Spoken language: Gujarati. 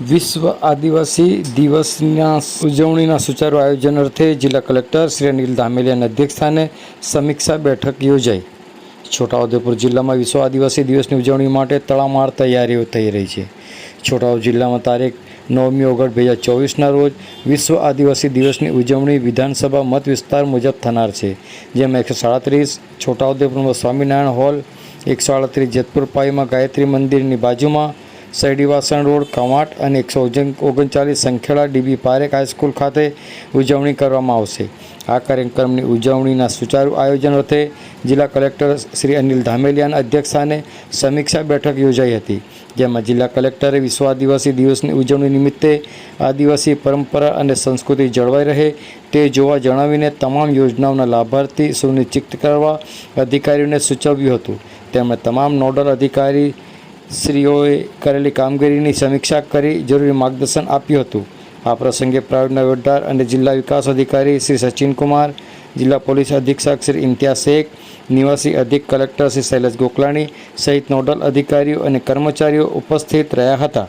વિશ્વ આદિવાસી દિવસના ઉજવણીના સુચારુ આયોજન અર્થે જિલ્લા કલેક્ટર શ્રી અનિલ ધામેલિયાના અધ્યક્ષસ્થાને સમીક્ષા બેઠક યોજાઈ. છોટાઉદેપુર જિલ્લામાં વિશ્વ આદિવાસી દિવસની ઉજવણી માટે તડામાર તૈયારીઓ થઈ રહી છે. છોટાઉ જિલ્લામાં તારીખ નવમી ઓગસ્ટ બે હજાર ચોવીસના રોજ વિશ્વ આદિવાસી દિવસની ઉજવણી વિધાનસભા મત વિસ્તાર મુજબ થનાર છે. જેમાં એકસો સાડત્રીસ છોટાઉદેપુરમાં સ્વામિનારાયણ હોલ, એકસો આડત્રીસ જેતપુર પાઈમાં ગાયત્રી મંદિરની બાજુમાં સૈડીવાસણ રોડ, કવાંટ અને એકસો ઓગણચાલીસ સંખેડા ડીબી પારેખ હાઈસ્કૂલ ખાતે ઉજવણી કરવામાં આવશે. આ કાર્યક્રમની ઉજવણીના સુચારુ આયોજન અર્થે જિલ્લા કલેક્ટર શ્રી અનિલ ધામેલિયાના અધ્યક્ષસ્થાને સમીક્ષા બેઠક યોજાઈ હતી, જેમાં જિલ્લા કલેક્ટરે વિશ્વ આદિવાસી દિવસની ઉજવણી નિમિત્તે આદિવાસી પરંપરા અને સંસ્કૃતિ જળવાઈ રહે તે જોવા જણાવીને તમામ યોજનાઓના લાભાર્થી સુનિશ્ચિત કરવા અધિકારીઓને સૂચવ્યું હતું. તેમણે તમામ નોડલ અધિકારી શ્રીઓએ કરેલી કામગીરીની સમીક્ષા કરી જરૂરી માર્ગદર્શન આપ્યું હતું. આ પ્રસંગે પ્રાઇવેટના વડદાર અને જિલ્લા વિકાસ અધિકારી શ્રી સચિનકુમાર, જિલ્લા પોલીસ અધિક્ષક શ્રી ઇમ્તિયાઝ શેખ, નિવાસી અધિક કલેક્ટર શ્રી શૈલેષ ગોકલાણી સહિત નોડલ અધિકારીઓ અને કર્મચારીઓ ઉપસ્થિત રહ્યા હતા.